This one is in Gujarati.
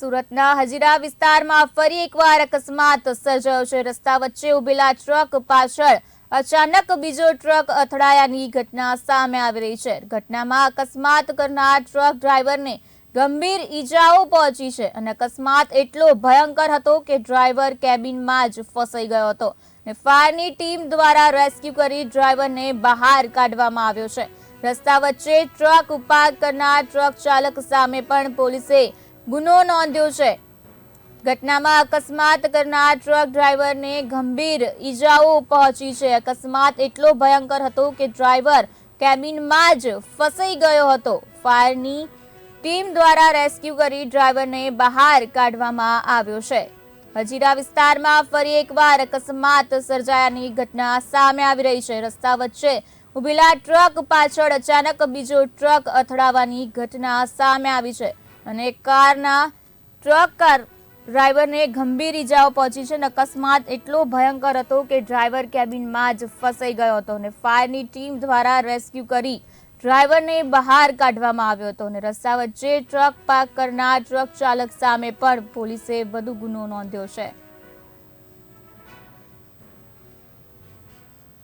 સુરતના હજીરા વિસ્તારમાં ફરી એકવાર અકસ્માત સર્જાયો છે. રસ્તા વચ્ચે ઉભેલા ટ્રક પાછળ અચાનક બીજો ટ્રક અથડાયાની ઘટના સામે આવી રહી છે. ઘટનામાં અકસ્માત કરનાર ટ્રક ડ્રાઈવરને ગંભીર ઈજાઓ પહોંચી છે અને અકસ્માત એટલો ભયંકર હતો કે ડ્રાઈવર કેબિનમાં જ ફસાઈ ગયો હતો ને ફાયરની ટીમ દ્વારા રેસ્ક્યુ કરી ડ્રાઈવરને બહાર કાઢવામાં આવ્યો છે. રસ્તા વચ્ચે ટ્રક ઉપાડ કરનાર ટ્રક ચાલક સામે પણ પોલીસે ગુનો નોંધ્યો છે. ઘટનામાં અકસ્માત કરનાર ટ્રક ડ્રાઈવરને ગંભીર ઈજાઓ પહોંચી છે. અકસ્માત એટલો ભયંકર હતો કે ડ્રાઈવર કેબિનમાં જ ફસાઈ ગયો હતો. ફાયરની ટીમ દ્વારા રેસ્ક્યુ કરી ડ્રાઈવરને બહાર કાઢવામાં આવ્યો છે. હજીરા વિસ્તારમાં ફરી એકવાર અકસ્માત સર્જાયાની ઘટના સામે આવી રહી છે. રસ્તા વચ્ચે ઉભેલા ટ્રક પાછળ અચાનક બીજો ટ્રક અથડાવાની ઘટના સામે આવી છે. અને કારના ટ્રક કાર ડ્રાઈવરને ગંભીર ઈજાઓ પહોંચી છે અને અકસ્માત એટલો ભયંકર હતો કે ડ્રાઈવર કેબિનમાં જ ફસાઈ ગયો હતો અને ફાયરની ટીમ દ્વારા રેસ્ક્યુ કરી ડ્રાઈવરને બહાર કાઢવામાં આવ્યો હતો અને રસ્તા વચ્ચે ટ્રક પાર્ક કરનાર ટ્રક ચાલક સામે પણ પોલીસે વધુ ગુનો નોંધ્યો છે.